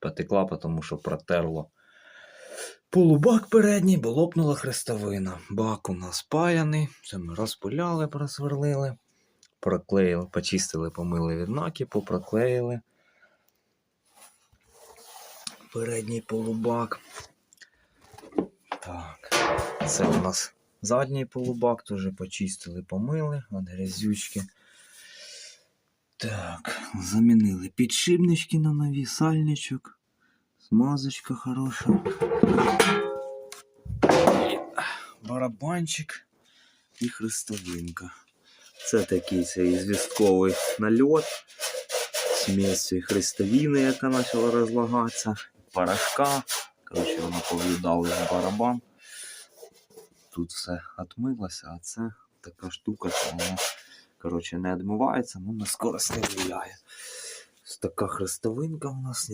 потекла, тому що протерло. Полубак передній, бо лопнула хрестовина. Бак у нас паяний. Це ми розпиляли, просверлили, проклеїли, почистили, помили від накипу, проклеїли. Передній полубак. Так, це у нас задній полубак, теж почистили, помили, от грязючки. Так, замінили підшипнички на нові, сальничок, смазочка хороша. Барабанчик і хрестовинка. Це такий цей звістковий нальот. Цієї хрестовини, яка почала розлагатися, порошка. Коротше, воно пов'їдало в барабан. Тут все отмилося, а це така штука, що вона коротше, не відмивається, ну на скорость не впливає. Ось така хрестовинка у нас